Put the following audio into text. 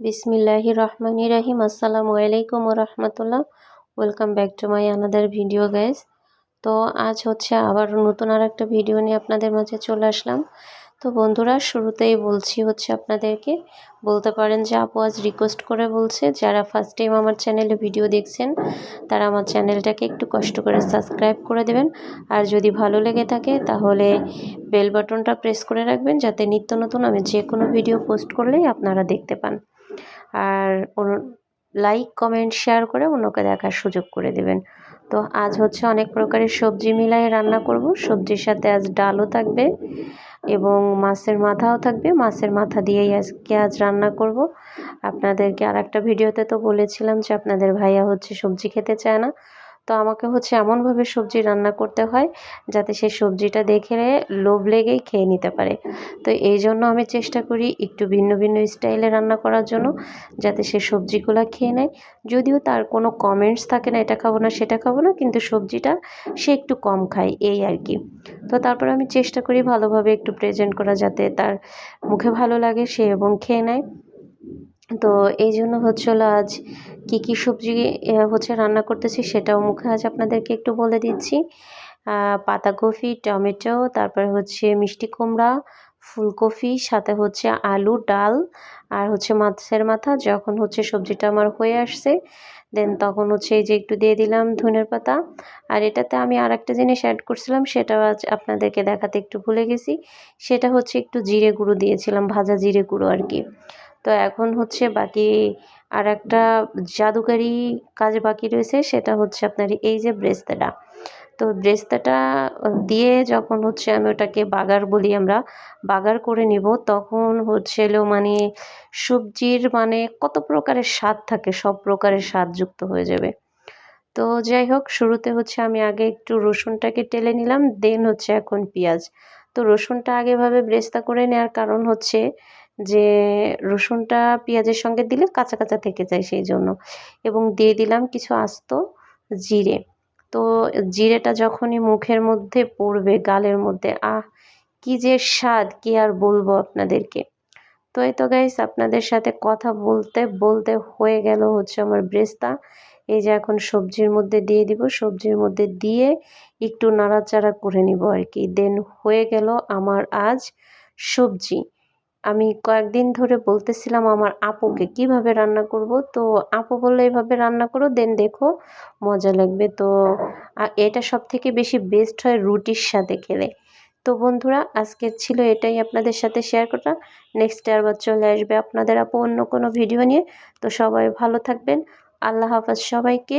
বিসমিল্লাহি রহমানি রাহিম আসসালামু আলাইকুম রহমতুল্লাহ welcome back to my another video guys তো আজ হচ্ছে আবার নতুন আর একটা ভিডিও নিয়ে আপনাদের মাঝে চলে আসলাম। তো বন্ধুরা, শুরুতেই বলছি হচ্ছে আপনাদেরকে, বলতে পারেন যে আপু আজ রিকোয়েস্ট করে বলছে, যারা ফার্স্ট টাইম আমার চ্যানেলে ভিডিও দেখছেন, তারা আমার চ্যানেলটাকে একটু কষ্ট করে সাবস্ক্রাইব করে দেবেন। আর যদি ভালো লেগে থাকে, তাহলে বেল বাটনটা প্রেস করে রাখবেন, যাতে নিত্য নতুন আমি যে কোনো ভিডিও পোস্ট করলেই আপনারা দেখতে পান। আর লাইক কমেন্ট শেয়ার করে অন্যকে দেখার সুযোগ করে দেবেন। তো আজ হচ্ছে অনেক প্রকারের সবজি মিলাই রান্না করব। সবজির সাথে আজ ডালও থাকবে এবং মাছের মাথাও থাকবে। মাছের মাথা দিয়েই আজকে আজ রান্না করব। আপনাদেরকে আর একটা ভিডিওতে তো বলেছিলাম যে আপনাদের ভাইয়া হচ্ছে সবজি খেতে চায় না। তো আমাকে হচ্ছে এমনভাবে সবজি রান্না করতে হয় যাতে সেই সবজিটা দেখে লোভ লেগেই খেয়ে নিতে পারে। তো এই জন্য আমি চেষ্টা করি একটু ভিন্ন ভিন্ন স্টাইলে রান্না করার জন্য যাতে সে সবজিগুলো খেয়ে নেয়। যদিও তার কোনো কমেন্টস থাকে না, এটা খাব না, সেটা খাব না, কিন্তু সবজিটা সে একটু কম খায়, এই আর কি। তো তারপর আমি চেষ্টা করি ভালোভাবে একটু প্রেজেন্ট করা যাতে তার মুখে ভালো লাগে সে এবং খেয়ে নেয়। তো এই জন্য হচ্ছে হলো আজ কী কী সবজি হচ্ছে রান্না করতেছি সেটাও মুখে আজ আপনাদেরকে একটু বলে দিচ্ছি। পাতাকপি, টমেটো, তারপরে হচ্ছে মিষ্টি কুমড়া, ফুলকপি, সাথে হচ্ছে আলু, ডাল, আর হচ্ছে মাছের মাথা। যখন হচ্ছে সবজিটা আমার হয়ে আসছে, দেন তখন হচ্ছে এই যে একটু দিয়ে দিলাম ধনের পাতা। আর এটাতে আমি আর একটা জিনিস অ্যাড করছিলাম সেটা আজ আপনাদেরকে দেখাতে একটু ভুলে গেছি। সেটা হচ্ছে একটু জিরে গুঁড়ো দিয়েছিলাম, ভাজা জিরে গুঁড়ো আর কি। তো এখন হচ্ছে বাকি আর একটা জাদুকারি কাজ বাকি রয়েছে, সেটা হচ্ছে আপনার এই যে ব্রেস্তাটা। তো ব্রেস্তাটা দিয়ে যখন হচ্ছে আমি ওটাকে বাগার বলি আমরা, বাগার করে নিব, তখন হচ্ছে মানে সবজির মানে কত প্রকারের স্বাদ থাকে, সব প্রকারের স্বাদ যুক্ত হয়ে যাবে। তো যাই হোক, শুরুতে হচ্ছে আমি আগে একটু রসুনটাকে টেলে নিলাম, দেন হচ্ছে এখন পেঁয়াজ। তো রসুনটা আগেভাবে ব্রেস্তা করে নেওয়ার কারণ হচ্ছে যে রসুনটা পেঁয়াজের সঙ্গে দিলে কাঁচা কাঁচা থেকে যায় সেই জন্য। এবং দিয়ে দিলাম কিছু আস্ত জিরে। তো জিরেটা যখনই মুখের মধ্যে পড়বে, গালের মধ্যে, আহ, কি যে স্বাদ, কি আর বলব আপনাদেরকে। তো এই তো গাইস আপনাদের সাথে কথা বলতে বলতে হয়ে গেল হচ্ছে আমার ব্রেস্তা। এই যে এখন সবজির মধ্যে দিয়ে দিব, সবজির মধ্যে দিয়ে একটু নাড়াচাড়া করে নিব আর কি। দেন হয়ে গেল আমার আজ সবজি। আমি কয়েকদিন ধরে বলতেছিলাম আমার আপুকে, কীভাবে রান্না করব? তো আপু বলল, এভাবে রান্না করো, দেন দেখো, মজা লাগবে। তো এটা সব থেকে বেশি বেস্ট হয় রুটির সাথে খেলে। তো বন্ধুরা আজকের ছিল এটাই আপনাদের সাথে শেয়ার করা নেক্সট আবার চলে আসবে আপনাদের আপু অন্য কোনো ভিডিও নিয়ে। তো সবাই ভালো থাকবেন। আল্লাহ হাফাজ সবাইকে।